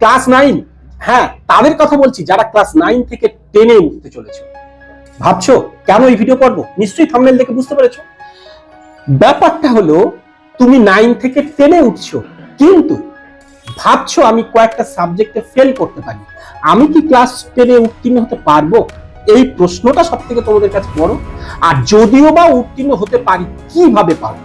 Class nine. হ্যাঁ তাদের কথা বলছি, যারা ক্লাস নাইন থেকে টেনে উঠতে চলেছে। ভাবছ কেন এই ভিডিও করব? নিশ্চয়ই থাম্বনেল দেখে বুঝতে পেরেছ। ব্যাপারটা হলো, তুমি নাইন থেকে টেনে উঠছো, কিন্তু ভাবছ আমি কয়েকটা সাবজেক্টে ফেল করতে পারি। আমি কি ক্লাস টেনে উত্তীর্ণ হতে পারব? এই প্রশ্নটা সব থেকে তোমাদের কাছে বড়। আর যদিও বা উত্তীর্ণ হতে পারি, কীভাবে পারব?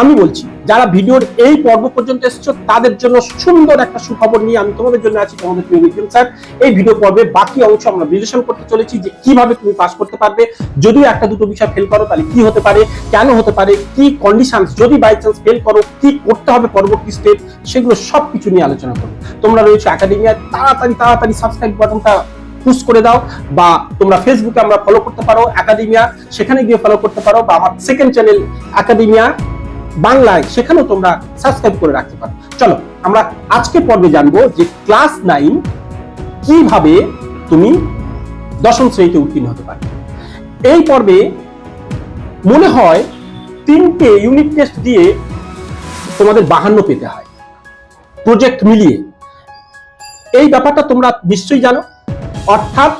আমি বলছি, যারা ভিডিওর এই পর্ব পর্যন্ত এসেছ, তাদের জন্য সুন্দর একটা সুখবর নিয়ে আমি তোমাদের জন্য আছি, তোমাদের প্রিয় স্যার। এই ভিডিও পর্বে বাকি অংশ আমরা বিশ্লেষণ করতে চলেছি যে কীভাবে তুমি পাস করতে পারবে। যদিও একটা দুটো বিষয় ফেল করো, তাহলে কি হতে পারে, কেন হতে পারে, কি কন্ডিশন যদি বাই চান্স ফেল করো, কি করতে হবে পরবর্তী স্টেপ সেগুলো সব কিছু নিয়ে আলোচনা করো তোমরা রয়েছে একাডেমিয়ায় তাড়াতাড়ি তাড়াতাড়ি সাবস্ক্রাইব বাটনটা পুশ করে দাও, বা তোমরা ফেসবুকে আমরা ফলো করতে পারো একাডেমিয়া সেখানে গিয়ে ফলো করতে পারো, বা আমার সেকেন্ড চ্যানেল একাডেমিয়া বাংলায় সেখানেও তোমরা সাবস্ক্রাইব করে রাখতে পারো। চলো, আমরা আজকে পর্বে জানব যে ক্লাস নাইন কীভাবে তুমি দশম শ্রেণীতে উত্তীর্ণ হতে পারবে এই পর্বে মনে হয় তিনটে ইউনিট টেস্ট দিয়ে তোমাদের বাহান্ন পেতে হয়। প্রজেক্ট মিলিয়ে। এই ব্যাপারটা তোমরা নিশ্চয়ই জানো। অর্থাৎ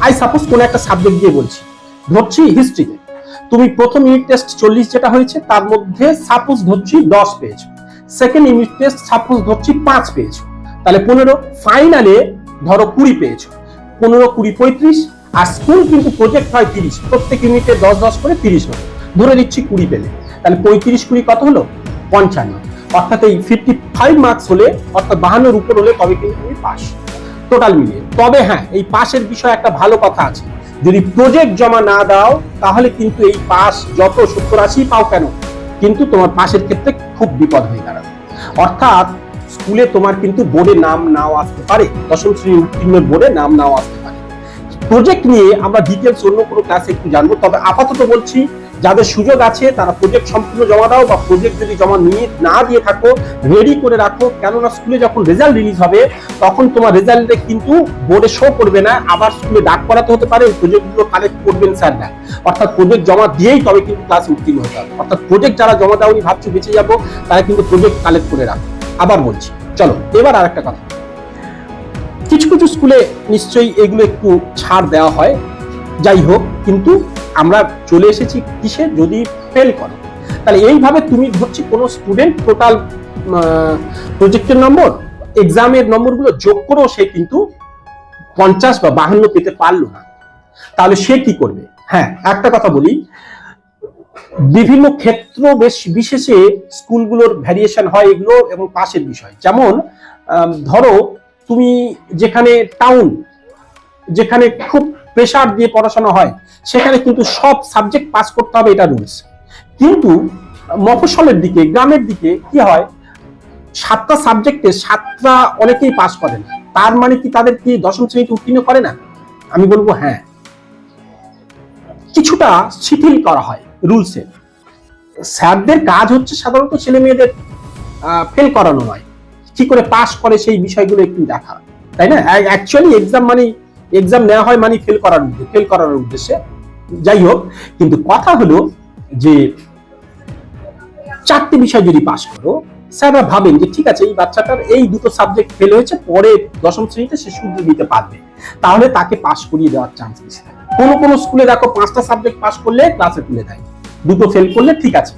আই সাপোজ কোন একটা সাবজেক্ট দিয়ে বলছি। ধরছি হিস্ট্রিতে তুমি প্রথম ইউনিট টেস্ট চল্লিশ যেটা হয়েছে, তার মধ্যে সাপোজ ধরছি দশ পেয়েছ। সেকেন্ড ইউনিট টেস্ট সাপোজ ধরছি পাঁচ পেয়েছ। তাহলে পনেরো ফাইনালে ধরো কুড়ি পেয়েছ। পনেরো, কুড়ি, পঁয়ত্রিশ, আর স্কুল কিন্তু প্রজেক্ট হয় তিরিশ। প্রত্যেক ইউনিটে দশ দশ করে তিরিশ হলো ধরে নিচ্ছি কুড়ি পেলে। তাহলে পঁয়ত্রিশ, কুড়ি কত হলো? পঞ্চান্ন। অর্থাৎ এই ফিফটি ফাইভ মার্কস হলে, অর্থাৎ বাহান্নর উপর হলে তবে কিন্তু তুমি পাস টোটাল মিলিয়ে। তবে হ্যাঁ এই পাশের বিষয়ে একটা ভালো কথা আছে। যদি প্রজেক্ট জমা না দাও, তাহলে কিন্তু এই পাস যত সত্তর আশি পাও কেন? কিন্তু তোমার পাশের ক্ষেত্রে খুব বিপদ হয়ে দাঁড়াবে। অর্থাৎ স্কুলে তোমার কিন্তু বোর্ডে নাম নাও আসতে পারে, দশম শ্রেণি উত্তীর্ণ বোর্ডে নাম নাও আসতে পারে। প্রজেক্ট নিয়ে আমরা ডিটেলস অন্য কোনো ক্লাসে একটু জানব, তবে আপাতত বলছি যাদের সুযোগ আছে, তারা প্রজেক্ট সম্পূর্ণ জমা দাও বা প্রজেক্ট যদি জমা নিয়ে, না দিয়ে থাকো রেডি করে রাখো। কেননা স্কুলে যখন রেজাল্ট রিলিজ হবে, তখন তোমার রেজাল্টে কিন্তু বোর্ডে শো করবে না। আবার স্কুলে ডাক করাতে হতে পারে, ওই প্রজেক্টগুলো কালেক্ট করবেন স্যাররা অর্থাৎ প্রজেক্ট জমা দিয়েই তবে কিন্তু ক্লাস উত্তীর্ণ হতে হবে। অর্থাৎ প্রজেক্ট যারা জমা দাওনি, ভাবছ বেঁচে যাব, তারা কিন্তু প্রজেক্ট কালেক্ট করে রাখো। আবার বলছি, চলো, এবার আর একটা কথা। কিছু কিছু স্কুলে নিশ্চয়ই এগুলো একটু ছাড় দেওয়া হয়। যাই হোক, কিন্তু আমরা চলে এসেছি কিসে যদি ফেল করো। তাহলে এইভাবে তুমি ধরছি কোনো স্টুডেন্ট টোটাল প্রজেক্টের নম্বর এক্সামের নম্বরগুলো যোগ করেও সে কিন্তু পঞ্চাশ বা বাহান্ন পেতে পারল না। তাহলে সে কি করবে? হ্যাঁ একটা কথা বলি। বিভিন্ন ক্ষেত্র বেশ বিশেষে স্কুলগুলোর ভ্যারিয়েশন হয় এগুলো এবং পাশের বিষয়। যেমন ধরো, তুমি যেখানে টাউন যেখানে খুব প্রেশার দিয়ে পড়াশোনা হয়, সেখানে কিন্তু সব সাবজেক্ট পাস করতে হবে এটা রুলস কিন্তু মফস্বলের দিকে, গ্রামের দিকে কি হয়? সাতটা সাবজেক্টে সাতটা অনেকেই পাস করে না। তার মানে কি তাদের কি দশম শ্রেণীতে উত্তীর্ণ করে না? আমি বলব হ্যাঁ। কিছুটা শিথিল করা হয় রুলসে স্যারদের কাজ হচ্ছে সাধারণত ছেলে মেয়েদের ফেল করানো নয়। কি করে পাস করে সেই বিষয়গুলো একটু দেখা। তাই না? অ্যাকচুয়ালি এক্সাম মানে এক্সাম নেওয়া হয় মানে ফেল করার ফেল করানোর উদ্দেশ্যে। যাই হোক, কিন্তু কথা হলো যে চারটি বিষয় যদি পাস করো, স্যাররা ভাবেন যে ঠিক আছে, এই বাচ্চাটার এই দুটো সাবজেক্ট ফেল হয়েছে, পরে দশম শ্রেণীতে সে শুদ্ধ দিতে পারবে। তাহলে তাকে পাস করিয়ে দেওয়ার চান্স বেশি থাকে। কোনো কোনো স্কুলে দেখো পাঁচটা সাবজেক্ট পাস করলে ক্লাসে তুলে দেয়। দুটো ফেল করলে ঠিক আছে।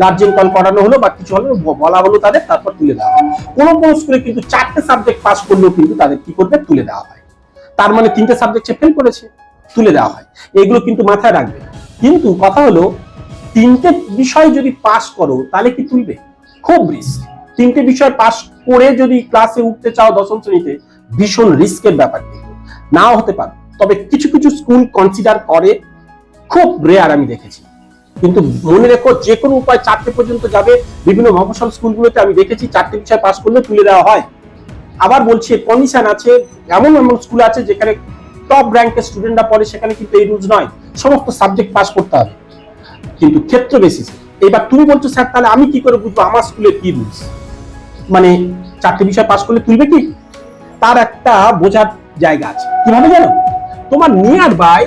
গার্জেন কল করানো হলো বা কিছু হলো বলা হলো তাদের, তারপর তুলে দেওয়া হয় কোনো কোনো স্কুলে কিন্তু চারটে সাবজেক্ট পাস করলেও কিন্তু তাদের কি করবে? তুলে দেওয়া হয়। তার মানে তিনটে সাবজেক্ট সাবজেক্টে ফেল করেছে, তুলে দেওয়া হয়। এগুলো কিন্তু মাথায় রাখবে। কিন্তু কথা হলো, তিনটে বিষয় যদি পাস করো, তাহলে কি তুলবে? খুব রিস্ক তিনটে বিষয় পাস করে যদি ক্লাসে উঠতে চাও দশম শ্রেণীতে, ভীষণ রিস্কের ব্যাপার নাও হতে পারে। তবে কিছু কিছু স্কুল কনসিডার করে, খুব রেয়ার আমি দেখেছি। কিন্তু মনে রেখো যে কোনো উপায় চারটে পর্যন্ত যাবে। বিভিন্ন মফসল স্কুলগুলোতে আমি দেখেছি, চারটে বিষয় পাস করলে তুলে দেওয়া হয়। আবার বলছি কন্ডিশন আছে, এমন এমন স্কুল আছে যেখানে টপ র্যাঙ্কের স্টুডেন্টরা পড়ে, সেখানে কিন্তু এই রুলস নয়। সমস্ত সাবজেক্ট পাস করতে হবে। কিন্তু ক্ষেত্র বেসিসে এবার তুমি বলছো, স্যার, তাহলে আমি কি করে বুঝব আমার স্কুলে কি রুলস মানে চারটে বিষয় পাস করলে তুলবে কি? তার একটা বোঝার জায়গা আছে। কীভাবে জানো? তোমার নিয়ার বাই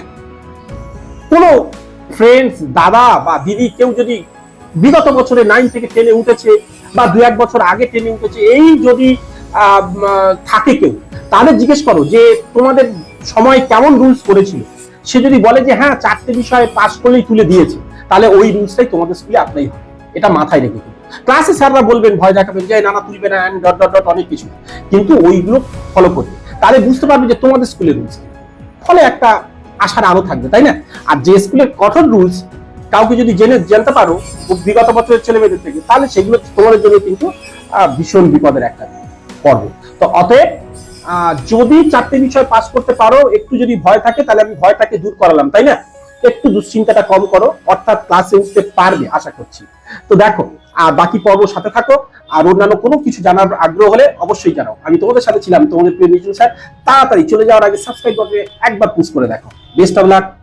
কোনো ফ্রেন্ডস দাদা বা দিদি কেউ যদি বিগত বছরে নাইন থেকে টেনে উঠেছে বা দু এক বছর আগে টেনে উঠেছে, এই যদি থাকে কেউ, তাদের জিজ্ঞেস করো যে তোমাদের সময় কেমন রুলস করেছিল? সে যদি বলে যে হ্যাঁ চারটে বিষয়ে পাস করলেই তুলে দিয়েছে, তাহলে ওই রুলসটাই তোমাদের স্কুলে অ্যাপ্লাই হবে। এটা মাথায় রেখে দিও। ক্লাসে স্যাররা বলবেন, ভয় দেখাবেন যে নানা তুলবে না ডট ডট ডট অনেক কিছু। কিন্তু ওইগুলো ফলো করবে। তাহলে বুঝতে পারবে যে তোমাদের স্কুলের রুলস ফলে একটা আশার আলো থাকবে, তাই না? আর যে স্কুলের কঠোর রুলস কাউকে যদি জেনে, জানতে পারো বিগত বছরের ছেলে মেয়েদের থেকে, তাহলে সেগুলো তোমাদের জন্য কিন্তু ভীষণ বিপদের একটা পর্ব। তো অতএব যদি চারটে বিষয় পাস করতে পারো, একটু যদি ভয় থাকে, তাহলে আমি ভয়টাকে দূর করালাম, তাই না? একটু দুশ্চিন্তাটা কম করো, অর্থাৎ ক্লাসে উঠতে পারবে, আশা করছি। তো দেখো আর বাকি পর্ব সাথে থাকো, আর অন্যান্য কোনো কিছু জানার আগ্রহ হলে অবশ্যই জানাও। আমি তোমাদের সাথে ছিলাম, তোমাদের প্রিয় স্যার। তাড়াতাড়ি চলে যাওয়ার আগে সাবস্ক্রাইব বাটনে একবার পুশ করে দেখো। Best of luck